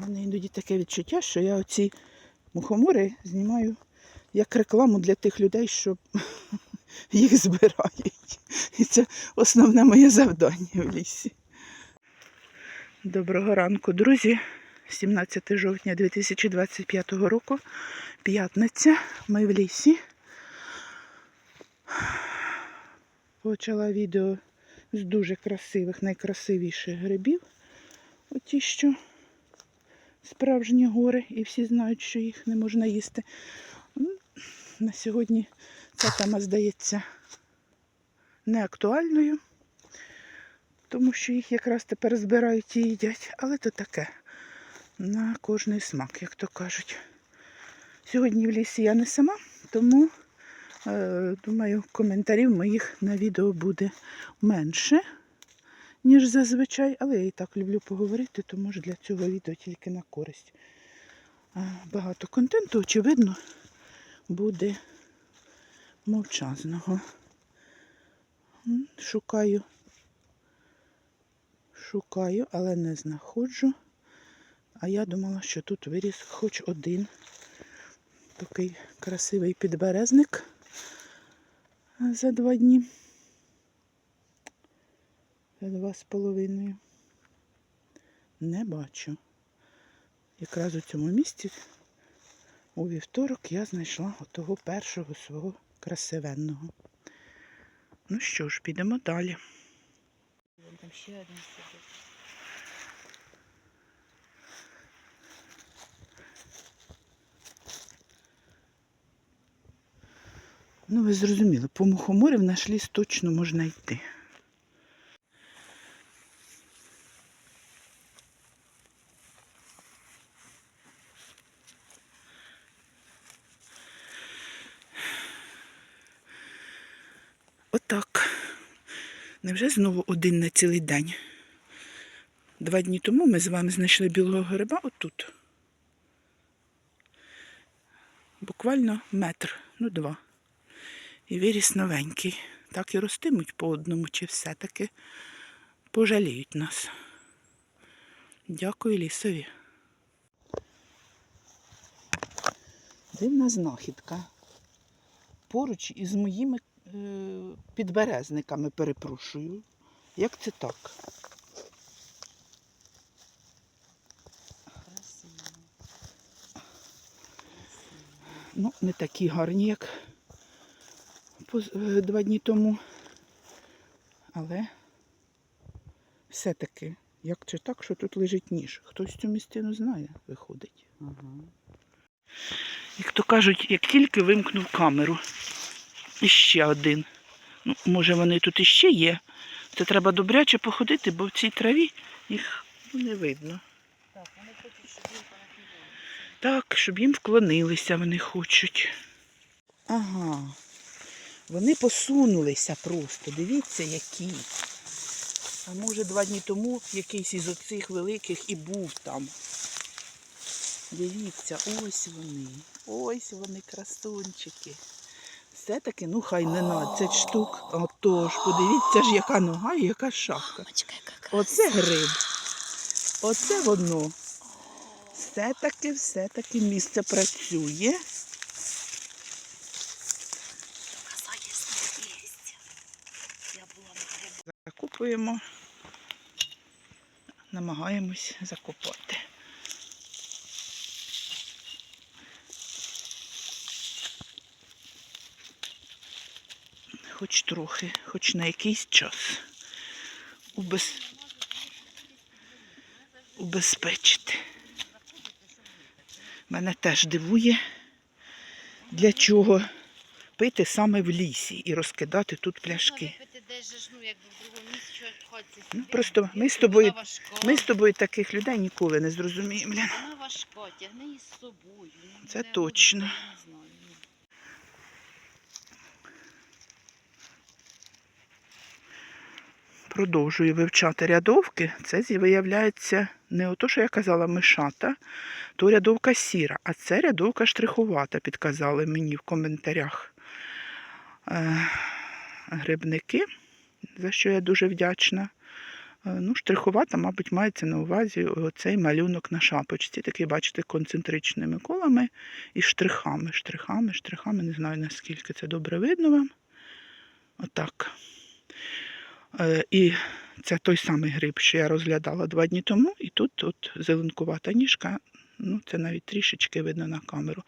У мене іноді таке відчуття, що я оці мухомори знімаю як рекламу для тих людей, що їх збирають. І це основне моє завдання в лісі. Доброго ранку, друзі. 17 жовтня 2025 року. П'ятниця. Ми в лісі. Почала відео з дуже красивих, найкрасивіших грибів. Оті, що справжні гори, і всі знають, що їх не можна їсти. На сьогодні ця тема здається неактуальною, тому що їх якраз тепер збирають і їдять. Але то таке. На кожний смак, як то кажуть. Сьогодні в лісі я не сама, тому е, думаю, коментарів моїх на відео буде менше, ніж зазвичай, але я і так люблю поговорити, тому ж для цього відео тільки на користь. Багато контенту, очевидно, буде мовчазного. Шукаю, шукаю, але не знаходжу. А я думала, що тут виріс хоч один такий красивий підберезник за два дні. Два з половиною. Не бачу. Якраз у цьому місці у вівторок я знайшла отого першого свого красивенного. Ну що ж, підемо далі. Там ще один сидить. Ну, ви зрозуміли, по мухоморі в наш ліс точно можна йти. Отак. Невже знову один на цілий день? Два дні тому ми з вами знайшли білого гриба отут. Буквально метр, ну два. І виріс новенький. Так і ростимуть по одному, чи все-таки пожаліють нас. Дякую лісові. Дивна знахідка. Поруч із моїми підберезниками, перепрошую. Як це так? Ну, не такі гарні, як е, два дні тому. Але все-таки, як це так, що тут лежить ніж? Хтось цю містину знає, виходить. Ага. Як то кажуть, як тільки вимкнув камеру. Іще один. Ну, може вони тут іще є. Це треба добряче походити, бо в цій траві їх не видно. Так, вони хочуть, щоб їм. Так, щоб їм вклонилися вони хочуть. Ага. Вони посунулися просто. Дивіться, які. А може два дні тому якийсь із оцих великих і був там. Дивіться, ось вони. Ось вони, красунчики. Все-таки, ну хай не 12 штук. Отож, подивіться ж, яка нога і яка шапка. Оце гриб. Оце воно. Все-таки, все-таки місце працює. На. Закупуємо, намагаємось закопати. Хоч трохи, хоч на якийсь час. Убез... Убезпечити. Мене теж дивує, для чого пити саме в лісі і розкидати тут пляшки. Ну, ну, Ну, просто ми з тобою, ми з тобою таких людей ніколи не зрозуміємо. Вона важка, тягни її з собою. Ну, Це точно. вона, я не знаю. ну. Продовжую вивчати рядовки. Це виявляється не ото, що я казала, мишата, то рядовка сіра, а це рядовка штрихувата, підказали мені в коментарях е, грибники, за що я дуже вдячна. Е, Ну, штрихувата, мабуть, мається на увазі оцей малюнок на шапочці. Такий, бачите, концентричними колами і штрихами. Штрихами, штрихами. Не знаю, наскільки це добре видно вам. Отак. Е, І це той самий гриб, що я розглядала два дні тому. І тут, тут зеленкувата ніжка. Ну, це навіть трішечки видно на камеру.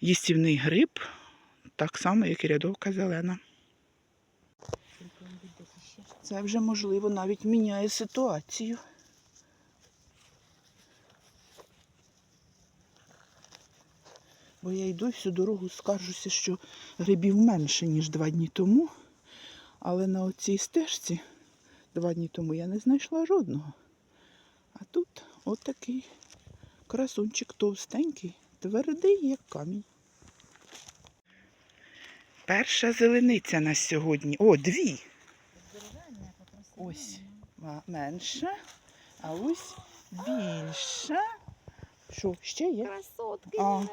Їстівний гриб, так само, як і рядовка зелена. Це вже, можливо, навіть міняє ситуацію. Бо я йду всю дорогу, скаржуся, що грибів менше, ніж два дні тому. Але на оцій стежці два дні тому я не знайшла жодного. А тут отакий красунчик товстенький, твердий, як камінь. Перша зелениця на сьогодні. О, дві. Ось менша, а ось більша. Що, ще є? Красотки. А.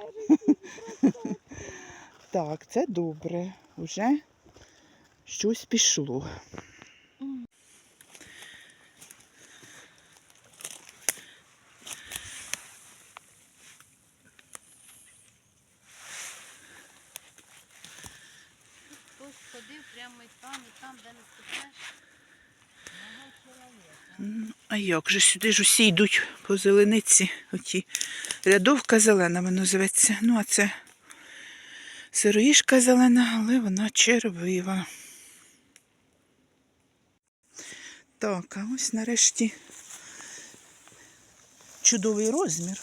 Так, це добре. Уже щось пішло. Ходив прямо і там, і там, де не. М, А як же сюди ж усі йдуть по зелениці? Оті рядовка зелена вона зветься. Ну, а це сироїшка зелена, але вона червива. Так, а ось нарешті чудовий розмір.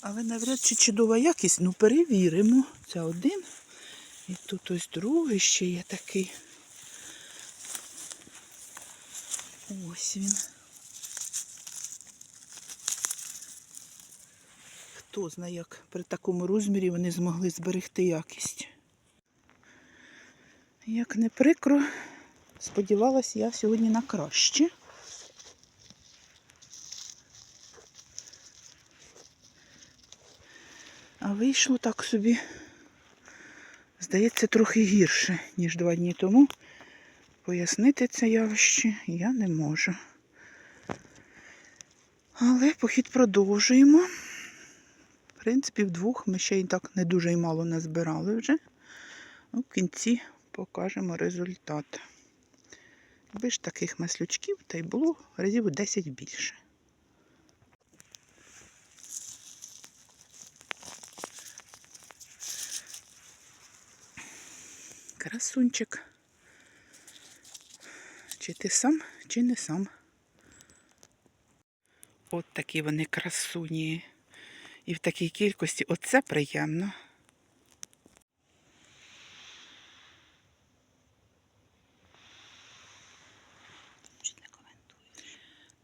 Але навряд чи чудова якість. Ну, перевіримо. Це один. І тут ось другий ще є такий. Ось він. Хто знає, як при такому розмірі вони змогли зберегти якість. Як не прикро, сподівалась я сьогодні на краще. А вийшло так собі, здається, трохи гірше, ніж два дні тому. Пояснити це явище я не можу. Але похід продовжуємо. В принципі, вдвох ми ще й так не дуже й мало назбирали вже. Ну, В кінці покажемо результат. Якби ж таких маслючків, та й було разів 10 більше. Красунчик. Чи ти сам, чи не сам. От такі вони красуні. І в такій кількості оце приємно.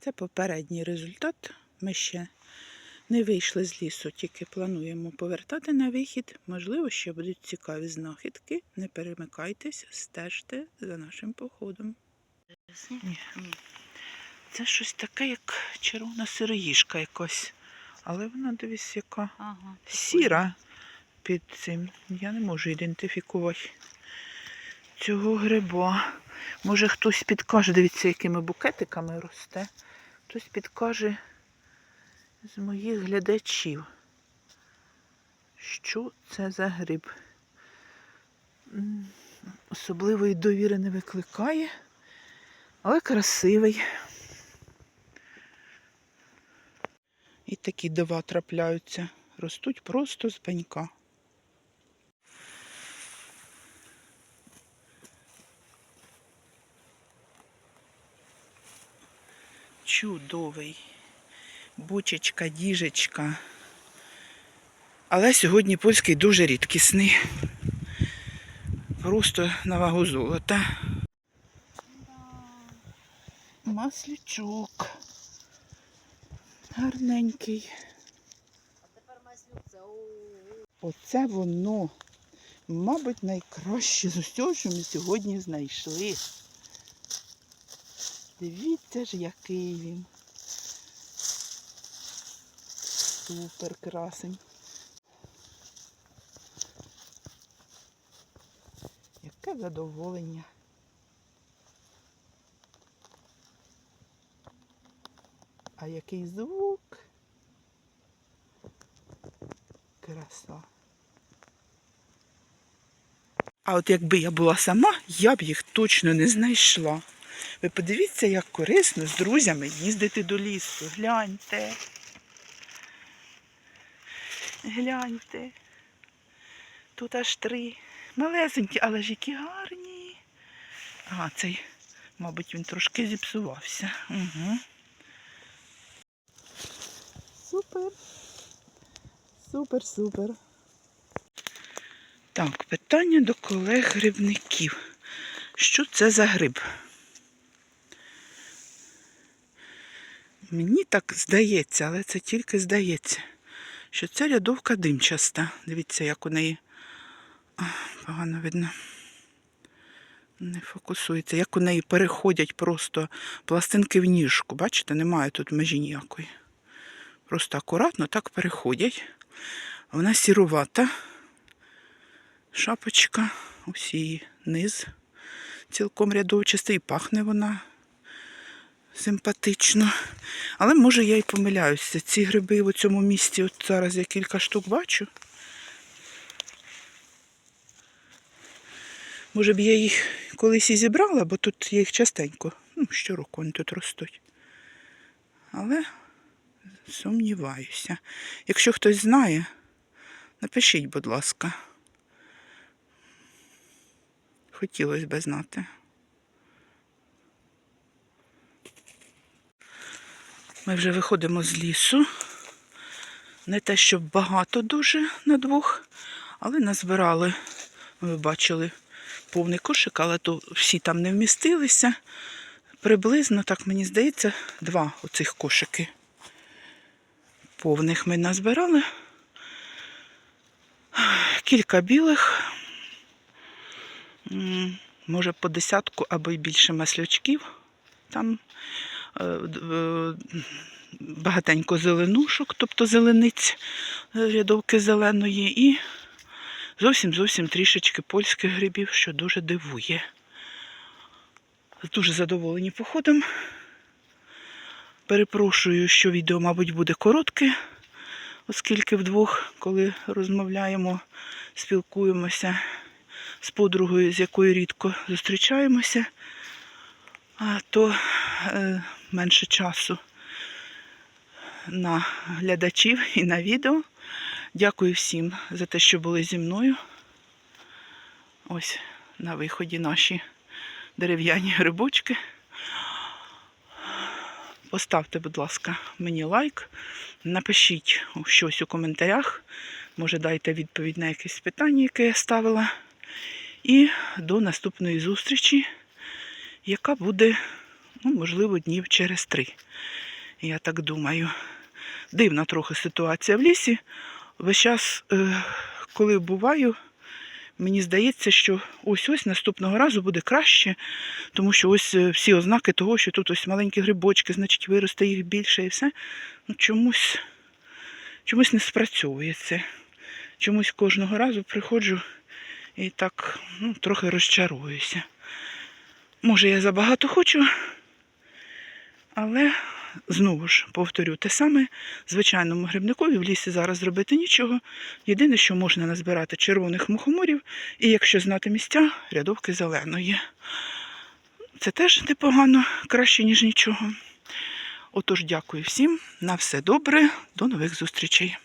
Це попередній результат. Ми ще не вийшли з лісу, тільки плануємо повертати на вихід. Можливо, ще будуть цікаві знахідки. Не перемикайтесь, стежте за нашим походом. Ні. Це щось таке, як червона сироїжка якась. Але вона дивись, яка Ага. сіра під цим. Я не можу ідентифікувати цього гриба. Може хтось підкаже, дивіться, якими букетиками росте. Хтось підкаже з моїх глядачів, що це за гриб. Особливої довіри не викликає, але красивий. І такі дива трапляються. Ростуть просто з пенька. Чудовий. Бучечка, діжечка. Але сьогодні польський дуже рідкісний. Просто на вагу золота. Маслючок. Гарненький. Оце воно, мабуть, найкраще з усього, що ми сьогодні знайшли. Дивіться ж, який він. Супер красень. Яке задоволення. А який звук? Краса. А от якби я була сама, я б їх точно не знайшла. Ви подивіться, як корисно з друзями їздити до лісу. Гляньте. Гляньте. Тут аж три. Малесенькі, але ж які гарні. А, цей, мабуть, він трошки зіпсувався. Угу. Супер. Супер, супер. Так, питання до колег грибників. Що це за гриб? Мені так здається, але це тільки здається, що це рядовка димчаста. Дивіться, як у неї погано видно. Не фокусується. Як у неї переходять просто пластинки в ніжку. Бачите, немає тут межі ніякої. Просто акуратно так переходять. Вона сірувата. Шапочка, її низ цілком рядовчастий, і пахне вона симпатично. Але може я і помиляюся. Ці гриби в цьому місці, от зараз я кілька штук бачу. Може б я їх колись і зібрала, бо тут є їх частенько. Ну, щороку вони тут ростуть. Але сумніваюся. Якщо хтось знає, напишіть, будь ласка. Хотілося б знати. Ми вже виходимо з лісу. Не те, щоб багато дуже на двох, але назбирали, ви бачили, повний кошик, але то всі там не вмістилися. Приблизно, так мені здається, два оцих кошики. Повних ми назбирали. Кілька білих, може по десятку або й більше маслячків. Там багатенько зеленушок, тобто зелениць е, рядовки зеленої, і зовсім зовсім трішечки польських грибів, що дуже дивує. Дуже задоволені походом. Перепрошую, що відео, мабуть, буде коротке, оскільки вдвох, коли розмовляємо, спілкуємося з подругою, з якою рідко зустрічаємося, то е, менше часу на глядачів і на відео. Дякую всім за те, що були зі мною. Ось на виході наші дерев'яні грибочки. Поставте, будь ласка, мені лайк. Напишіть щось у коментарях. Може, дайте відповідь на якесь питання, яке я ставила. І до наступної зустрічі, яка буде, ну, можливо, днів через три. Я так думаю. Дивна трохи ситуація в лісі. Весь час, е, коли буваю, мені здається, що ось-ось наступного разу буде краще, тому що ось е, всі ознаки того, що тут ось маленькі грибочки, значить виросте їх більше і все. Ну, чомусь, чомусь не спрацьовує це. Чомусь кожного разу приходжу і так ну, трохи розчаруюся. Може, я забагато хочу, але знову ж повторю те саме. Звичайному грибникові в лісі зараз зробити нічого. Єдине, що можна назбирати червоних мухоморів, і якщо знати місця, рядовки зеленої. Це теж непогано, краще, ніж нічого. Отож, дякую всім. На все добре, до нових зустрічей.